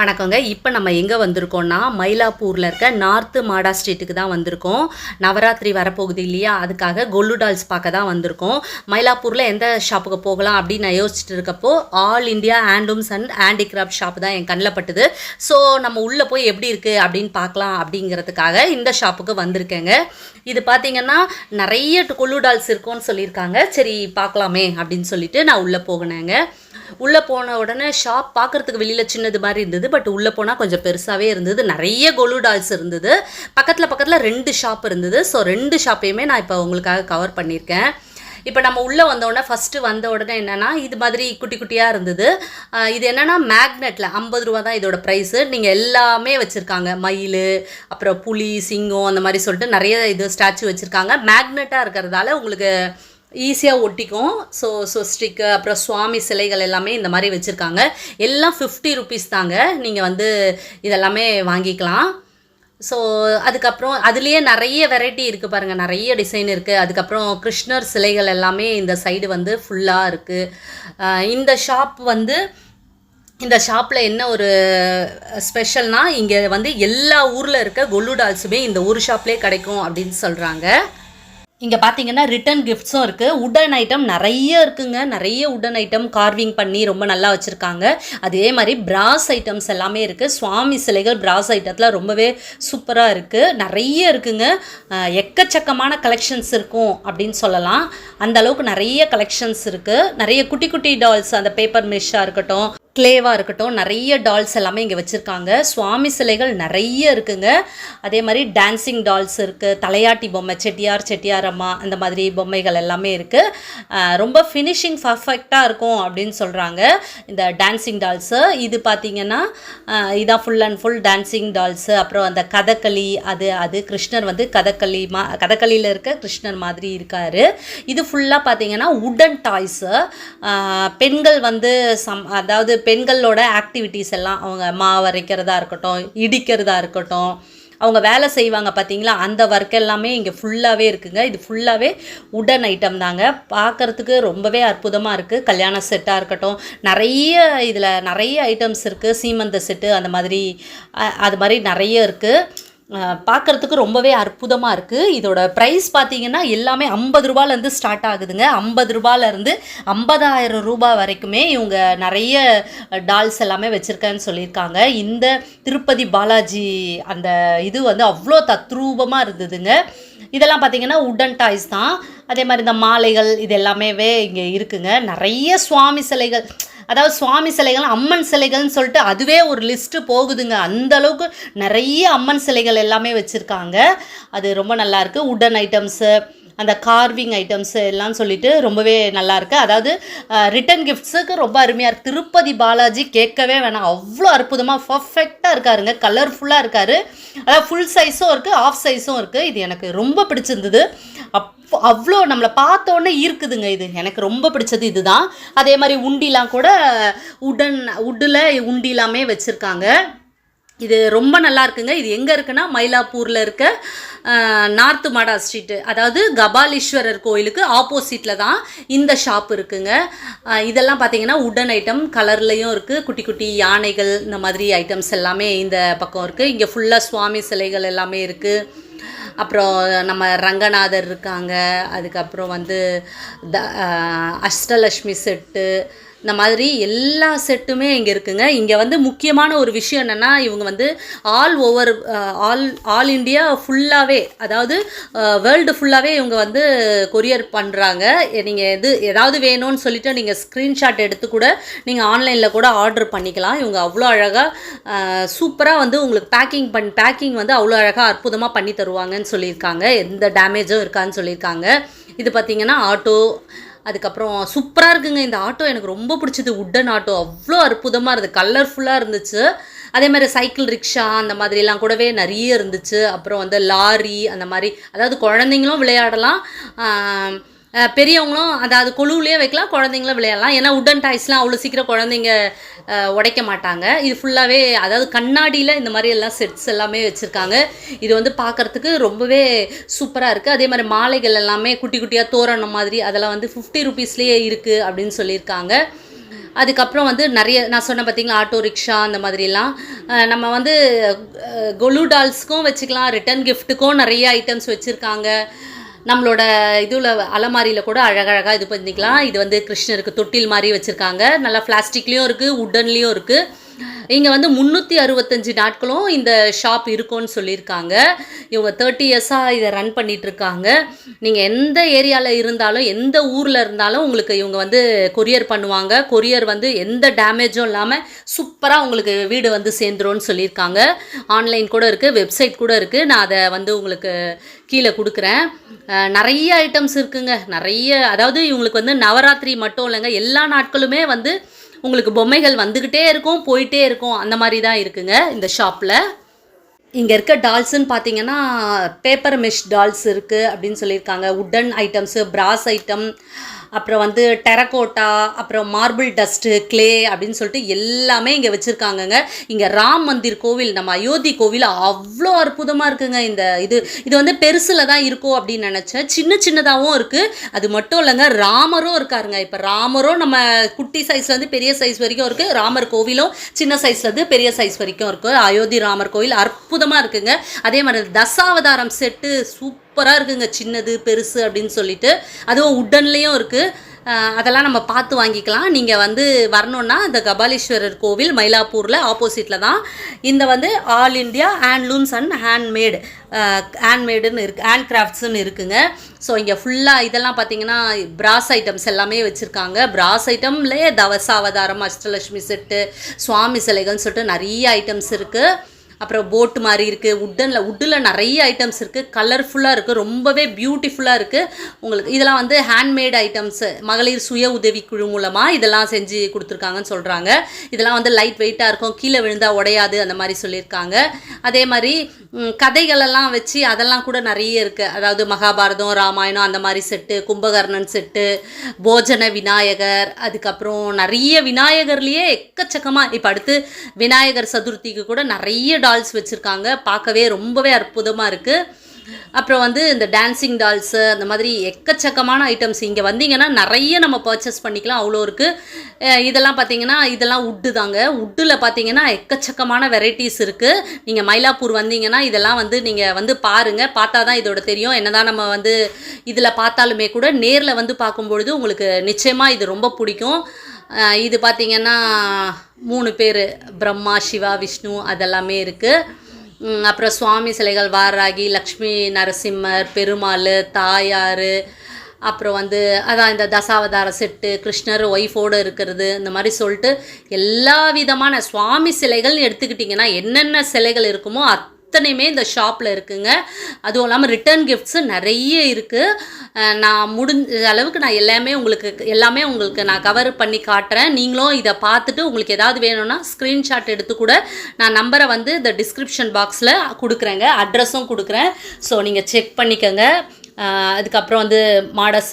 வணக்கங்க. இப்போ நம்ம எங்கே வந்திருக்கோம்னா மயிலாப்பூரில் இருக்க நார்த்து மாடா ஸ்ட்ரீட்டுக்கு தான் வந்திருக்கோம். நவராத்திரி வரப்போகுது இல்லையா? அதுக்காக கொல்லு டால்ஸ் பார்க்க தான் வந்திருக்கோம். மயிலாப்பூரில் எந்த ஷாப்புக்கு போகலாம் அப்படின்னு நான் யோசிச்சுட்டு இருக்கப்போ all India handlooms and handicraft shop தான் என் கண்ணில் பட்டுது. ஸோ நம்ம உள்ளே போய் எப்படி இருக்குது அப்படின்னு பார்க்கலாம் அப்படிங்கிறதுக்காக இந்த ஷாப்புக்கு வந்திருக்கேங்க. இது பார்த்தீங்கன்னா நிறைய கொல்லு டால்ஸ் இருக்கும்னு சொல்லியிருக்காங்க. சரி பார்க்கலாமே அப்படின்னு சொல்லிட்டு நான் உள்ளே போகினேங்க உள்ளே போன உடனே ஷாப் பார்க்குறதுக்கு வெளியில் சின்னது மாதிரி இருந்தது. பட் உள்ளே போனால் கொஞ்சம் பெருசாகவே இருந்தது. நிறைய கொலு டால்ஸ் இருந்தது. பக்கத்தில் பக்கத்தில் ரெண்டு ஷாப் இருந்தது. ஸோ ரெண்டு ஷாப்பையுமே நான் இப்போ உங்களுக்காக கவர் பண்ணியிருக்கேன். இப்போ நம்ம உள்ளே வந்தோடனே ஃபஸ்ட்டு வந்த உடனே என்னென்னா இது மாதிரி குட்டி குட்டியாக இருந்தது. இது என்னென்னா மேக்னெட்டில் ஐம்பது ரூபா தான் இதோட ப்ரைஸு நீங்கள் எல்லாமே வச்சுருக்காங்க. மயில் அப்புறம் புலி சிங்கம் அந்த மாதிரி சொல்லிட்டு நிறைய இது ஸ்டாச்சு வச்சுருக்காங்க. மேக்னெட்டாக இருக்கிறதால உங்களுக்கு ஈஸியாக ஒட்டிக்கும். ஸோ ஸோ ஸ்டிக்கு அப்புறம் சுவாமி சிலைகள் எல்லாமே இந்த மாதிரி வச்சுருக்காங்க. எல்லாம் ஃபிஃப்டி ருபீஸ் தாங்க. நீங்கள் வந்து இதெல்லாமே வாங்கிக்கலாம். ஸோ அதுக்கப்புறம் அதுலேயே நிறைய வெரைட்டி இருக்குது பாருங்கள் நிறைய டிசைன் இருக்குது அதுக்கப்புறம் கிருஷ்ணர் சிலைகள் எல்லாமே இந்த சைடு வந்து ஃபுல்லாக இருக்குது இந்த ஷாப் வந்து இந்த ஷாப்பில் என்ன ஒரு ஸ்பெஷல்னால் இங்கே வந்து எல்லா ஊரில் இருக்க கொல்லு டால்ஸுமே இந்த ஒரு ஷாப்லேயே கிடைக்கும் அப்படின்னு சொல்கிறாங்க இங்கே பார்த்தீங்கன்னா ரிட்டன் கிஃப்ட்ஸும் இருக்குது உடன் ஐட்டம் நிறைய இருக்குங்க. நிறைய உடன் ஐட்டம் கார்விங் பண்ணி ரொம்ப நல்லா வச்சுருக்காங்க. அதே மாதிரி பிராஸ் ஐட்டம்ஸ் எல்லாமே இருக்குது சுவாமி சிலைகள் பிராஸ் ஐட்டத்தில் ரொம்பவே சூப்பராக இருக்குது நிறைய இருக்குங்க. எக்கச்சக்கமான கலெக்ஷன்ஸ் இருக்கும் அப்படின்னு சொல்லலாம். அந்த அளவுக்கு நிறைய கலெக்ஷன்ஸ் இருக்குது நிறைய குட்டி குட்டி டால்ஸ் அந்த பேப்பர் மிஷ்ஷாக இருக்கட்டும். கிளேவாக இருக்கட்டும் நிறைய டால்ஸ் எல்லாமே இங்கே வச்சுருக்காங்க. சுவாமி சிலைகள் நிறைய இருக்குங்க. அதே மாதிரி டான்சிங் டால்ஸ் இருக்குது தலையாட்டி பொம்மை செட்டியார் செட்டியார் அம்மா அந்த மாதிரி பொம்மைகள் எல்லாமே இருக்குது ரொம்ப ஃபினிஷிங் பர்ஃபெக்டாக இருக்கும் அப்படின்னு சொல்கிறாங்க இந்த டான்சிங் டால்ஸு இது பார்த்தீங்கன்னா இதான் full and full dancing dolls அப்புறம் அந்த கதகளி அது அது கிருஷ்ணர் வந்து கதகளி மா கதகளியில் இருக்க கிருஷ்ணர் மாதிரி இருக்கார். இது ஃபுல்லாக பார்த்திங்கன்னா உடன் டாய்ஸு பெண்கள் வந்து சம் அதாவது பெண்களோட ஆக்டிவிட்டீஸ் எல்லாம் அவங்க மாவரைக்கிறதா இருக்கட்டும் இடிக்கிறதா இருக்கட்டும் அவங்க வேலை செய்வாங்க பார்த்தீங்களா அந்த ஒர்க் எல்லாமே இங்கே ஃபுல்லாகவே இருக்குங்க. இது ஃபுல்லாகவே உடன் ஐட்டம் தாங்க. பார்க்குறதுக்கு ரொம்பவே அற்புதமாக இருக்குது கல்யாண செட்டாக இருக்கட்டும் நிறைய இதில் நிறைய ஐட்டம்ஸ் இருக்குது சீமந்த செட்டு அந்த மாதிரி அது மாதிரி நிறைய இருக்குது பார்க்குறதுக்கு ரொம்பவே அற்புதமாக இருக்குது இதோட ப்ரைஸ் பார்த்தீங்கன்னா எல்லாமே ஐம்பது ரூபாலேருந்து ஸ்டார்ட் ஆகுதுங்க. ஐம்பது ரூபாலேருந்து ஐம்பதாயிரம் ரூபாய் வரைக்குமே இவங்க நிறைய டால்ஸ் எல்லாமே வச்சுருக்கேன்னு சொல்லியிருக்காங்க. இந்த திருப்பதி பாலாஜி அந்த இது வந்து அவ்வளோ தத்ரூபமாக இருந்ததுங்க. இதெல்லாம் பார்த்தீங்கன்னா உடன் டாய்ஸ் தான். அதே மாதிரி இந்த மாலைகள் இது எல்லாமேவே இங்கே இருக்குங்க. நிறைய சுவாமி சிலைகள் அதாவது சுவாமி சிலைகள் அம்மன் சிலைகள்னு சொல்லிட்டு அதுவே ஒரு லிஸ்ட்டு போகுதுங்க. அந்த அளவுக்கு நிறைய அம்மன் சிலைகள் எல்லாமே வச்சுருக்காங்க. அது ரொம்ப நல்லாயிருக்கு உடன் ஐட்டம்ஸு அந்த கார்விங் ஐட்டம்ஸ் எல்லாம் சொல்லிட்டு ரொம்பவே நல்லா இருக்கு. அதாவது ரிட்டன் கிஃப்ட்ஸுக்கு ரொம்ப அருமையாக இருக்குது திருப்பதி பாலாஜி கேட்கவே வேணாம். அவ்வளோ அற்புதமாக பர்ஃபெக்டாக இருக்காருங்க. கலர்ஃபுல்லாக இருக்காரு. அதாவது ஃபுல் சைஸும் இருக்குது ஆஃப் சைஸும் இருக்குது இது எனக்கு ரொம்ப பிடிச்சிருந்தது. அப் அவ்வளோ நம்மளை பார்த்தோன்னே ஈர்க்குதுங்க இது. எனக்கு ரொம்ப பிடிச்சது இதுதான். அதே மாதிரி உண்டிலாம் கூட உடன் உட்டில் உண்டிலாமே வச்சுருக்காங்க. இது ரொம்ப நல்லா இருக்குங்க. இது எங்கே இருக்குன்னா மயிலாப்பூரில் இருக்க நார்த்து மாடா ஸ்ட்ரீட்டு. அதாவது கபாலீஸ்வரர் கோயிலுக்கு ஆப்போசிட்டில் தான் இந்த ஷாப் இருக்குங்க. இதெல்லாம் பார்த்தீங்கன்னா உடன் ஐட்டம் கலர்லேயும் இருக்குது குட்டி குட்டி யானைகள் இந்த மாதிரி ஐட்டம்ஸ் எல்லாமே இந்த பக்கம் இருக்குது இங்கே ஃபுல்லாக சுவாமி சிலைகள் எல்லாமே இருக்குது அப்புறம் நம்ம ரங்கநாதர் இருக்காங்க. அதுக்கப்புறம் வந்து த அஷ்டலக்ஷ்மி செட்டு இந்த மாதிரி எல்லா செட்டுமே இங்கே இருக்குங்க. இங்கே வந்து முக்கியமான ஒரு விஷயம் என்னென்னா இவங்க வந்து all over all all India ஃபுல்லாகவே அதாவது வேர்ல்டு ஃபுல்லாகவே இவங்க வந்து கொரியர் பண்ணுறாங்க நீங்கள் எது ஏதாவது வேணும்னு சொல்லிவிட்டு நீங்கள் ஸ்க்ரீன்ஷாட் எடுத்து கூட நீங்கள் ஆன்லைனில் கூட ஆர்டர் பண்ணிக்கலாம். இவங்க அவ்வளோ அழகாக சூப்பராக வந்து உங்களுக்கு பேக்கிங் பண் பேக்கிங் வந்து அவ்வளோ அழகாக அற்புதமாக பண்ணி தருவாங்கன்னு சொல்லியிருக்காங்க. எந்த டேமேஜும் இருக்கான்னு சொல்லியிருக்காங்க. இது பார்த்தீங்கன்னா ஆட்டோ அதுக்கப்புறம் சூப்பராக இருக்குங்க. இந்த ஆட்டோ எனக்கு ரொம்ப பிடிச்சது. Wooden auto. அவ்வளோ அற்புதமாக இருந்தது. கலர்ஃபுல்லாக இருந்துச்சு. அதே மாதிரி சைக்கிள் ரிக்ஷா அந்த மாதிரிலாம் கூடவே நிறைய இருந்துச்சு. அப்புறம் வந்து லாரி அந்த மாதிரி. அதாவது குழந்தைங்களும் விளையாடலாம். பெரியவங்களும் அதாவது கொழுவுலேயே வைக்கலாம் குழந்தைங்களும் விளையாடலாம். ஏன்னா உடன் டாய்ஸ்லாம் அவ்வளோ சீக்கிரம் குழந்தைங்க உடைக்க மாட்டாங்க. இது ஃபுல்லாகவே அதாவது கண்ணாடியில் இந்த மாதிரி எல்லாம் செட்ஸ் எல்லாமே வச்சுருக்காங்க. இது வந்து பார்க்கறதுக்கு ரொம்பவே சூப்பராக இருக்குது அதே மாதிரி மாலைகள் எல்லாமே குட்டி குட்டியாக தோரணம் மாதிரி அதெல்லாம் வந்து ஃபிஃப்டி ருபீஸ்லேயே இருக்குது அப்படின்னு சொல்லியிருக்காங்க. அதுக்கப்புறம் வந்து நிறைய நான் சொன்ன பார்த்தீங்களா ஆட்டோ ரிக்ஷா அந்த மாதிரிலாம். நம்ம வந்து கொலு டால்ஸ்க்கும் வச்சுக்கலாம் ரிட்டன் கிஃப்ட்டுக்கும் நிறைய ஐட்டம்ஸ் வச்சுருக்காங்க. நம்மளோட இதில் அலமாரியில் கூட அழகழகாக இது பண்ணிக்கலாம். இது வந்து கிருஷ்ணருக்கு தொட்டில் மாதிரி வச்சுருக்காங்க. நல்லா பிளாஸ்டிக்லேயும் இருக்குது உட்டன்லேயும் இருக்குது இங்கே வந்து முந்நூற்றி அறுபத்தஞ்சு நாட்களும் இந்த ஷாப் இருக்கும்னு சொல்லியிருக்காங்க. இவங்க தேர்ட்டி இயர்ஸாக இதை ரன் பண்ணிகிட்ருக்காங்க நீங்கள் எந்த ஏரியாவில் இருந்தாலும் எந்த ஊரில் இருந்தாலும் உங்களுக்கு இவங்க வந்து கொரியர் பண்ணுவாங்க. கொரியர் வந்து எந்த டேமேஜும் இல்லாமல் சூப்பராக உங்களுக்கு வீடு வந்து சேர்ந்துரும்னு சொல்லியிருக்காங்க. ஆன்லைன் கூட இருக்குது வெப்சைட் கூட இருக்குது நான் அதை வந்து உங்களுக்கு கீழே கொடுக்குறேன். நிறைய ஐட்டம்ஸ் இருக்குங்க. நிறைய அதாவது இவங்களுக்கு வந்து நவராத்திரி மட்டும் இல்லைங்க. எல்லா நாட்களுமே வந்து உங்களுக்கு பொம்மைகள் வந்துக்கிட்டே இருக்கும் போயிட்டே இருக்கும். அந்த மாதிரி தான் இருக்குங்க இந்த ஷாப்பில் இங்கே இருக்க டால்ஸ்ன்னு பார்த்தீங்கன்னா பேப்பர் மெஷ் டால்ஸ் இருக்குது அப்படின்னு சொல்லியிருக்காங்க. உட்டன் ஐட்டம்ஸு பிராஸ் ஐட்டம் அப்புறம் வந்து டெரகோட்டா அப்புறம் மார்பிள் டஸ்ட்டு க்ளே அப்படின்னு சொல்லிட்டு எல்லாமே இங்கே வச்சுருக்காங்கங்க. இங்கே ராம் மந்திர் கோவில் நம்ம அயோத்தி கோவில் அவ்வளோ அற்புதமாக இருக்குங்க. இந்த இது இது வந்து பெருசில் தான் இருக்கும் அப்படின்னு நினச்சேன். சின்ன சின்னதாகவும் இருக்குது அது மட்டும் இல்லைங்க ராமரும் இருக்காருங்க. இப்போ ராமரும் நம்ம குட்டி சைஸ்லேருந்து பெரிய சைஸ் வரைக்கும் இருக்குது ராமர் கோவிலும் சின்ன சைஸ்லேருந்து பெரிய சைஸ் வரைக்கும் இருக்குது அயோத்தி ராமர் கோவில் அற்புதமாக இருக்குங்க. அதே மாதிரி தசாவதாரம் செட்டு சூப்பர் சூப்பராக இருக்குங்க சின்னது பெருசு அப்படின்னு சொல்லிட்டு. அதுவும் உட்டன்லேயும் இருக்குது அதெல்லாம் நம்ம பார்த்து வாங்கிக்கலாம். நீங்கள் வந்து வரணுன்னா இந்த கபாலீஸ்வரர் கோவில் மயிலாப்பூரில் ஆப்போசிட்டில் தான். இந்த வந்து all India handlooms and handmade. ஹேண்ட்மேடுன்னு இருக்குது ஹேண்ட் கிராஃப்ட்ஸ்னு இருக்குங்க. ஸோ இங்கே ஃபுல்லாக இதெல்லாம் பார்த்தீங்கன்னா பிராஸ் ஐட்டம்ஸ் எல்லாமே வச்சுருக்காங்க. பிராஸ் ஐட்டம்லேயே தவசாவதாரம் அஷ்டலட்சுமி செட்டு சுவாமி சிலைகள்னு சொல்லிட்டு நிறைய ஐட்டம்ஸ் இருக்குது அப்புறம் போட் மாதிரி இருக்குது உட்டனில் உட்டில் நிறைய ஐட்டம்ஸ் இருக்குது கலர்ஃபுல்லாக இருக்குது ரொம்பவே பியூட்டிஃபுல்லாக இருக்குது உங்களுக்கு இதெல்லாம் வந்து ஹேண்ட்மேட் ஐட்டம்ஸு மகளிர் சுய உதவி குழு மூலமாக இதெல்லாம் செஞ்சு கொடுத்துருக்காங்கன்னு சொல்கிறாங்க இதெல்லாம் வந்து லைட் வெயிட்டாக இருக்கும் கீழே விழுந்தால் உடையாது அந்த மாதிரி சொல்லியிருக்காங்க. அதே மாதிரி கதைகளெல்லாம் வச்சு அதெல்லாம் கூட நிறைய இருக்குது அதாவது மகாபாரதம் ராமாயணம் அந்த மாதிரி செட்டு கும்பகர்ணன் செட்டு போஜன விநாயகர் அதுக்கப்புறம் நிறைய விநாயகர்லேயே எக்கச்சக்கமாக இப்போ அடுத்து விநாயகர் சதுர்த்திக்கு கூட நிறைய டால்ஸ் வச்சுருக்காங்க. பார்க்கவே ரொம்பவே அற்புதமாக இருக்குது அப்புறம் வந்து இந்த டான்சிங் டால்ஸு அந்த மாதிரி எக்கச்சக்கமான ஐட்டம்ஸ் இங்கே வந்தீங்கன்னா நிறைய நம்ம பர்ச்சேஸ் பண்ணிக்கலாம். அவ்வளோ இருக்குது இதெல்லாம் பார்த்தீங்கன்னா இதெல்லாம் உட்டு தாங்க. உட்டில் பார்த்தீங்கன்னா எக்கச்சக்கமான வெரைட்டிஸ் இருக்குது நீங்கள் மயிலாப்பூர் வந்தீங்கன்னா இதெல்லாம் வந்து நீங்கள் வந்து பாருங்கள் பார்த்தா தான் இதோட தெரியும். என்னதான் நம்ம வந்து இதில் பார்த்தாலுமே கூட நேரில் வந்து பார்க்கும்பொழுது உங்களுக்கு நிச்சயமாக இது ரொம்ப பிடிக்கும். இது பார்த்தீங்கன்னா மூணு பேர். பிரம்மா சிவா விஷ்ணு அதெல்லாமே இருக்குது அப்புறம் சுவாமி சிலைகள் வாராகி லக்ஷ்மி நரசிம்மர் பெருமாள் தாயார் அப்புறம் வந்து அதான் இந்த தசாவதார செட்டு கிருஷ்ணர் ஒய்ஃபோடு இருக்கிறது இந்த மாதிரி சொல்லிட்டு எல்லா விதமான சுவாமி சிலைகள் எடுத்துக்கிட்டிங்கன்னா என்னென்ன சிலைகள் இருக்குமோ அத் அத்தனையுமே இந்த ஷாப்பில் இருக்குங்க. அதுவும் இல்லாமல் ரிட்டர்ன் கிஃப்ட்ஸு நிறைய இருக்குது நான் முடிஞ்ச அளவுக்கு நான் எல்லாமே உங்களுக்கு எல்லாமே உங்களுக்கு நான் கவர் பண்ணி காட்டுறேன். நீங்களும் இதை பார்த்துட்டு உங்களுக்கு ஏதாவது வேணும்னா ஸ்க்ரீன்ஷாட் எடுத்து கூட நான் நம்பரை வந்து இந்த டிஸ்கிரிப்ஷன் பாக்ஸில் கொடுக்குறேங்க. அட்ரஸும் கொடுக்குறேன். ஸோ நீங்கள் செக் பண்ணிக்கோங்க. அதுக்கப்புறம் வந்து மாடஸ்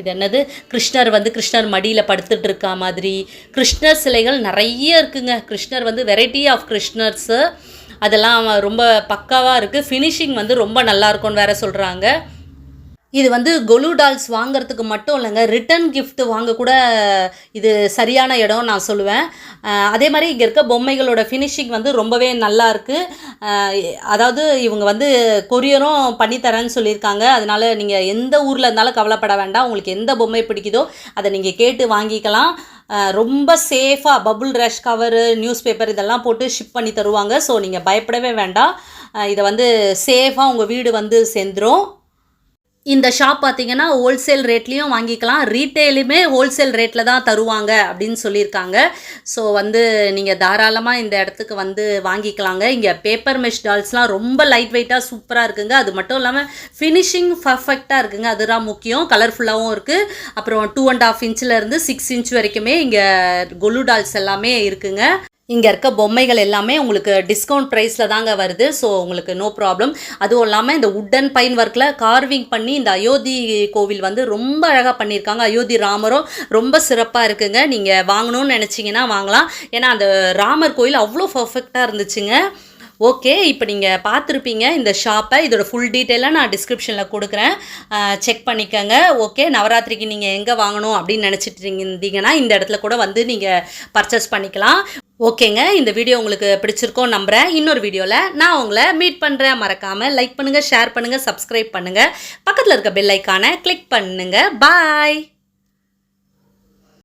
இது என்னது? கிருஷ்ணர் வந்து கிருஷ்ணர் மடியில் படுத்துட்டு இருக்கா மாதிரி. கிருஷ்ணர் சிலைகள் நிறைய இருக்குங்க. கிருஷ்ணர் வந்து வெரைட்டி ஆஃப் கிருஷ்ணர்ஸு அதெல்லாம் ரொம்ப பக்காவாக இருக்குது ஃபினிஷிங் வந்து ரொம்ப நல்லா இருக்கும்னு சொல்கிறாங்க இது வந்து கொலு டால்ஸ் வாங்குறதுக்கு மட்டும் இல்லைங்க. ரிட்டன் கிஃப்ட் வாங்க கூட இது சரியான இடம் நான் சொல்லுவேன். அதே மாதிரி இங்கே இருக்க பொம்மைகளோட ஃபினிஷிங் வந்து ரொம்பவே நல்லா இருக்குது அதாவது இவங்க வந்து கொரியரும் பண்ணித்தரேன்னு சொல்லியிருக்காங்க. அதனால நீங்கள் எந்த ஊரில் இருந்தாலும் கவலைப்பட வேண்டாம். உங்களுக்கு எந்த பொம்மை பிடிக்குதோ அதை நீங்கள் கேட்டு வாங்கிக்கலாம். ரொம்ப சேஃபாக பபுள் ரேஷ் கவரு நியூஸ் பேப்பர் இதெல்லாம் போட்டு ஷிப் பண்ணி தருவாங்க. ஸோ நீங்கள் பயப்படவே வேண்டாம். இதை வந்து சேஃபாக உங்கள் வீடு வந்து சேர்ந்துரும் இந்த ஷாப் பார்த்தீங்கன்னா ஹோல்சேல் ரேட்லேயும் வாங்கிக்கலாம். ரீட்டெயிலுமே ஹோல்சேல் ரேட்டில் தான் தருவாங்க அப்படின்னு சொல்லியிருக்காங்க. ஸோ வந்து நீங்கள் தாராளமாக இந்த இடத்துக்கு வந்து வாங்கிக்கலாங்க. இங்கே பேப்பர் மெஷ் டால்ஸ்லாம் ரொம்ப லைட் வெயிட்டாக சூப்பராக இருக்குங்க. அது மட்டும் இல்லாமல் ஃபினிஷிங் பர்ஃபெக்டாக இருக்குங்க. அதுதான் முக்கியம். கலர்ஃபுல்லாகவும் இருக்குது அப்புறம் டூ அண்ட் ஆஃப் இன்ச்சிலேருந்து சிக்ஸ் இன்ச் வரைக்குமே இங்கே கொலு டால்ஸ் எல்லாமே இருக்குங்க. இங்கே இருக்க பொம்மைகள் எல்லாமே உங்களுக்கு டிஸ்கவுண்ட் ப்ரைஸில் தாங்க வருது. ஸோ உங்களுக்கு நோ ப்ராப்ளம் அதுவும் இல்லாமல் இந்த உட்டன் பைன் ஒர்க்கில் கார்விங் பண்ணி இந்த அயோத்தி கோவில் வந்து ரொம்ப அழகாக பண்ணியிருக்காங்க. அயோத்தி ராமரும் ரொம்ப சிறப்பாக இருக்குங்க. நீங்கள் வாங்கணும்னு நினச்சிங்கன்னா வாங்கலாம். ஏன்னா அந்த ராமர் கோயில் அவ்வளோ பர்ஃபெக்டாக இருந்துச்சுங்க. ஓகே இப்போ நீங்கள் பார்த்துருப்பீங்க இந்த ஷாப்பை இதோட ஃபுல் டீட்டெயிலாக நான் டிஸ்கிரிப்ஷனில் கொடுக்குறேன். செக் பண்ணிக்கோங்க. ஓகே நவராத்திரிக்கு நீங்கள் எங்கே வாங்கணும் அப்படின்னு நினச்சிட்டு இருந்தீங்கன்னா இந்த இடத்துல கூட வந்து நீங்கள் பர்ச்சேஸ் பண்ணிக்கலாம். ஓகேங்க இந்த வீடியோ உங்களுக்கு பிடிச்சிருக்கோம் நம்புகிறேன் இன்னொரு வீடியோவில் நான் உங்களை மீட் பண்ணுறேன் மறக்காமல் லைக் பண்ணுங்கள் ஷேர் பண்ணுங்கள் சப்ஸ்கிரைப் பண்ணுங்கள் பக்கத்தில் இருக்க பெல் ஐக்கானை கிளிக் பண்ணுங்கள் பாய்